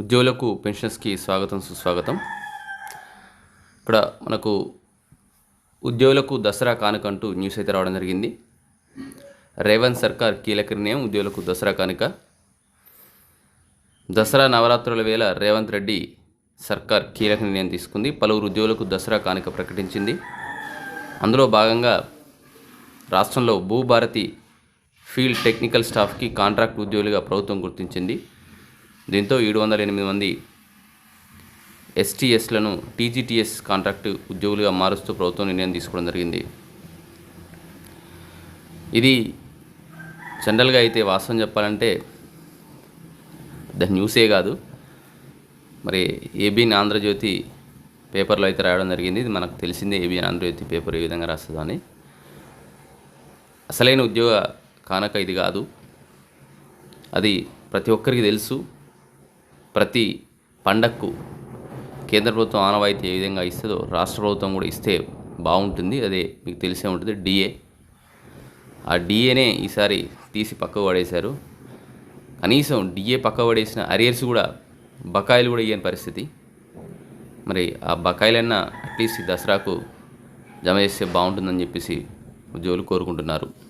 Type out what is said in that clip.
ఉద్యోగులకు పెన్షన్స్కి స్వాగతం సుస్వాగతం. ఇక్కడ మనకు ఉద్యోగులకు దసరా కానుకంటూ న్యూస్ అయితే రావడం జరిగింది. రేవంత్ సర్కార్ కీలక నిర్ణయం ఉద్యోగులకు దసరా కానుక. దసరా నవరాత్రుల వేళ రేవంత్ రెడ్డి సర్కార్ కీలక నిర్ణయం తీసుకుంది. పలువురు ఉద్యోగులకు దసరా కానుక ప్రకటించింది. అందులో భాగంగా రాష్ట్రంలో భూభారతి ఫీల్డ్ టెక్నికల్ స్టాఫ్కి కాంట్రాక్ట్ ఉద్యోగులుగా ప్రభుత్వం గుర్తించింది. దీంతో ఏడు వందల ఎనిమిది మంది ఎస్టీఎస్లను టీజీటీఎస్ కాంట్రాక్ట్ ఉద్యోగులుగా మారుస్తూ ప్రభుత్వం నిర్ణయం తీసుకోవడం జరిగింది. ఇది జనరల్గా అయితే వాస్తవం చెప్పాలంటే ద న్యూసే కాదు. మరి ఏబీఎన్ ఆంధ్రజ్యోతి పేపర్లో అయితే రాయడం జరిగింది. ఇది మనకు తెలిసిందే ఏబీఎన్ ఆంధ్రజ్యోతి పేపర్ ఏ విధంగా రాస్తుందో అని. అసలైన ఉద్యోగ కానక ఇది కాదు. అది ప్రతి ఒక్కరికి తెలుసు. ప్రతి పండక్కు కేంద్ర ప్రభుత్వం ఆనవాయితీ ఏ విధంగా ఇస్తుందో రాష్ట్ర ప్రభుత్వం కూడా ఇస్తే బాగుంటుంది. అదే మీకు తెలిసే ఉంటుంది. డిఏ. ఆ డిఏనే ఈసారి తీసి పక్కకు పడేశారు. కనీసం డిఏ పక్క పడేసిన అరియర్స్ కూడా బకాయిలు కూడా ఇయ్యని పరిస్థితి. మరి ఆ బకాయిలన్నా అట్లీస్ట్ దసరాకు జమ చేస్తే బాగుంటుందని చెప్పేసి ఉద్యోగులు కోరుకుంటున్నారు.